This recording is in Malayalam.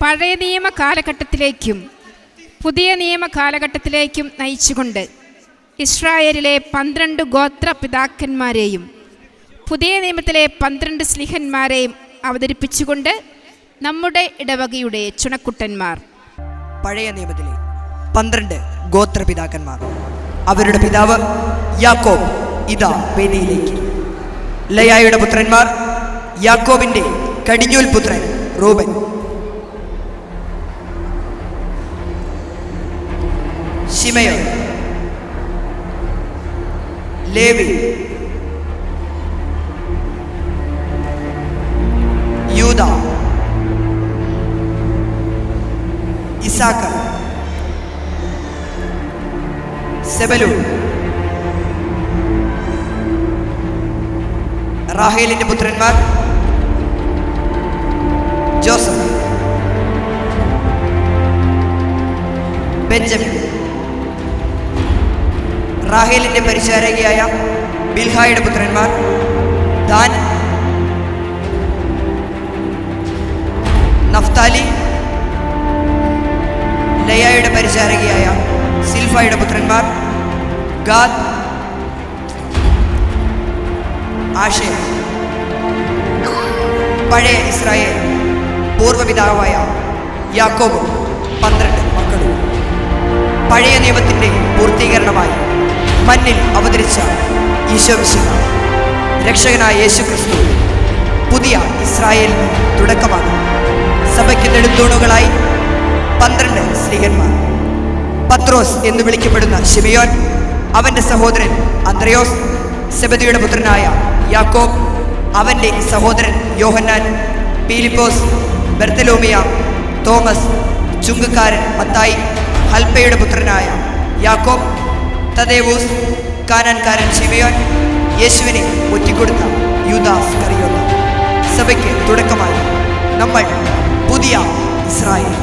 പഴയ നിയമ കാലഘട്ടത്തിലേക്കും പുതിയ നിയമ കാലഘട്ടത്തിലേക്കും നയിച്ചുകൊണ്ട് ഇസ്രായേലിലെ പന്ത്രണ്ട് ഗോത്ര പിതാക്കന്മാരെയും പുതിയ നിയമത്തിലെ പന്ത്രണ്ട് സ്ലിഹന്മാരെയും അവതരിപ്പിച്ചുകൊണ്ട് നമ്മുടെ ഇടവകയുടെ ചുണക്കുട്ടന്മാർ. പഴയ നിയമത്തിലെ പന്ത്രണ്ട് ഗോത്ര പിതാക്കന്മാർ. അവരുടെ പിതാവ് യാക്കോബ്. ഇതാ വേദിയിലേക്ക് ലയായുടെ പുത്രന്മാർ യാക്കോബിന്റെ കടിഞ്ഞൂൽ പുത്രൻ റൂബൻ. ശിമയോൻ. ലേവി. യൂത ഇസാക്ക. സെബലൂൺ. റാഹേലിന്റെ പുത്രന്മാർ. ജോസഫ്. ബെഞ്ചമിൻ. റാഹേലിന്റെ പരിചാരകയായ ബിൽഹായുടെ പുത്രന്മാർ. ദാൻ നഫ്താലി ലയായുടെ പരിചാരകയായ സിൽഫായുടെ പുത്രന്മാർ. ഗാദ് ആഷേ പഴയ ഇസ്രായേൽ പൂർവപിതാവായ യാക്കോബ് പന്ത്രണ്ട് മക്കളും. പഴയ നിയമത്തിന്റെ പൂർത്തീകരണമായി മണ്ണിൽ അവതരിച്ച ഈശോവിശുദ്ധ രക്ഷകനായ യേശു ക്രിസ്തു പുതിയ ഇസ്രായേലിന് തുടക്കമാണ്. സഭയ്ക്ക് നെടുന്തൂണുകളായി പന്ത്രണ്ട് സ്ത്രീകന്മാർ. പത്രോസ് എന്ന് വിളിക്കപ്പെടുന്ന ഷിമിയോൻ അവന്റെ സഹോദരൻ അന്ത്രയോസ് സെബദിയുടെ പുത്രനായ യാക്കോബ് അവന്റെ സഹോദരൻ യോഹന്നാൻ പീലിപ്പോസ് ബെർത്തലോമിയ തോമസ് ചുങ്കക്കാരൻ മത്തായി ഹൽപ്പയുടെ പുത്രനായ യാക്കോബ് തദേവൂസ് കാനാൻകാരൻ ഷിമിയോൻ യേശുവിനെ ഒറ്റിക്കൊടുത്ത യൂദാസ് കറിയുള്ള സഭയ്ക്ക് തുടക്കമായി നമ്മൾ പുതിയ ഇസ്രായേൽ